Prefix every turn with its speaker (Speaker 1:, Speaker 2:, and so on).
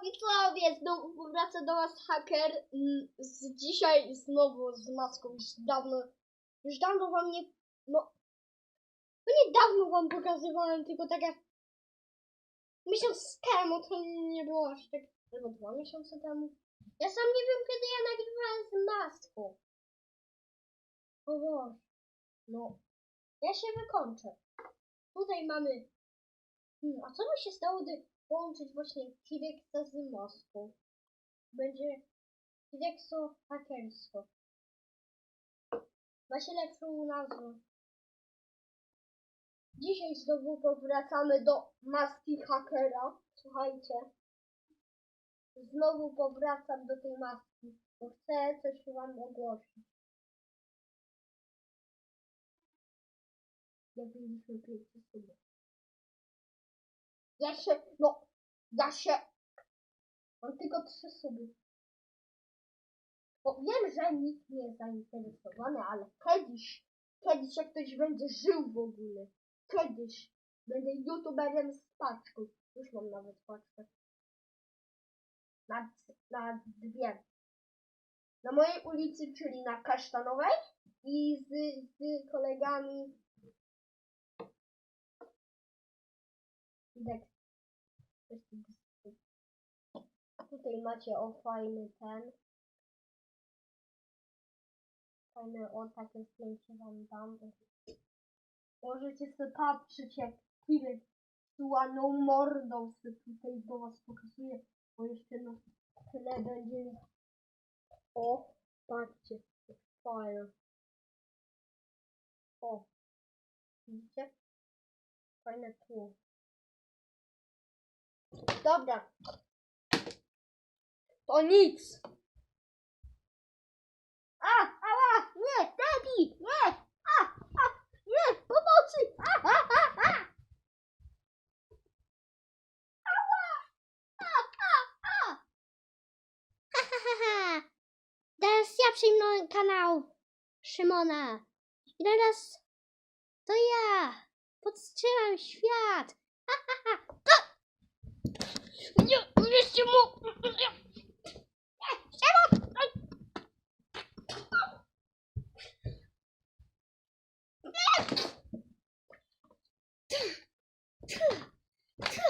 Speaker 1: widzowie, znowu wraca do was haker. Mm, Z dzisiaj znowu z maską, już dawno, już dawno wam nie, no, no nie dawno wam pokazywałem, tylko tak jak miesiąc temu, to nie było aż tak, albo dwa miesiące temu. Ja sam nie wiem, kiedy ja nagrywałem z maską. O Boże, no, ja się wykończę. Tutaj mamy, hmm, a co by się stało, gdy połączyć właśnie T-Rexa z maską? Będzie T-Rexo hakersko. Ma się lepszą nazwę. Dzisiaj znowu powracamy do maski hakera. Słuchajcie. Znowu powracam do tej maski, bo chcę coś wam ogłosić. Jak pierwszy sobie. Ja się, no, ja się, mam tylko trzy suby. Bo wiem, że nikt nie jest zainteresowany, ale kiedyś, kiedyś jak ktoś będzie żył w ogóle, kiedyś będę youtuberem z paczką. Już mam nawet paczkę. Na, na dwie. Na mojej ulicy, czyli na Kasztanowej i z, z kolegami. Tutaj macie o fajny ten. Fajne o takie zdjęcie wam dam. Możecie sobie patrzeć jak Kirek z ładną mordą sobie tutaj do was pokazuje, bo jeszcze na tyle będzie. O, patrzcie, fajne. O, widzicie? Fajne tło. Dobra. To nic. A, ała, nie, Teddy, nie, a, a, nie, pomocy, a, a, a, a. Ała, a, a, a.
Speaker 2: Ha, ha, ha, ha. Teraz ja przyjmę kanał Szymona. I teraz to ja podtrzymam świat. Ha, ha, ha. A! Nie, jeszcze mu. Szymon! Aj. A,